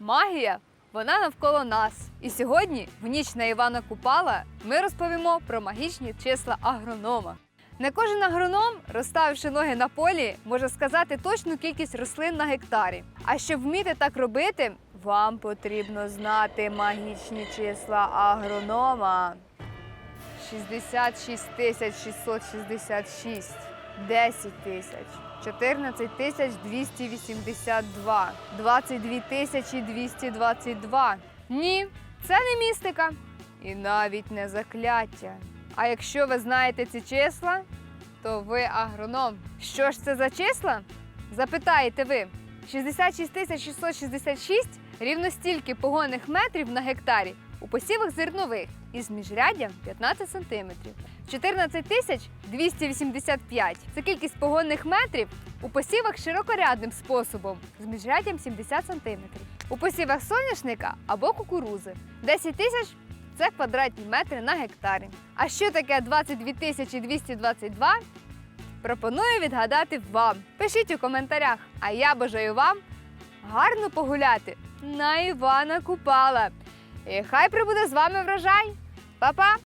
Магія, вона навколо нас. І сьогодні, в ніч на Івана Купала, ми розповімо про магічні числа агронома. Не кожен агроном, розставивши ноги на полі, може сказати точну кількість рослин на гектарі. А щоб вміти так робити, вам потрібно знати магічні числа агронома. 66 тисяч 666, 10 тисяч, 14 тисяч 282, 22 тисячі 222. Ні, це не містика і навіть не закляття. А якщо ви знаєте ці числа, то ви агроном. Що ж це за числа? Запитаєте ви. 66 тисяч 666 рівно стільки погонних метрів на гектарі у посівах зернових із міжряддям 15 см. 14 тисяч 285 це кількість погонних метрів у посівах широкорядним способом з міжряддям 70 см. У посівах соняшника або кукурузи 10 тисяч це квадратні метри на гектарі. А що таке 22 тисячі 222? Пропоную відгадати вам. Пишіть у коментарях, а я бажаю вам гарно погуляти на Івана Купала. І хай прибуде з вами врожай. Па-па!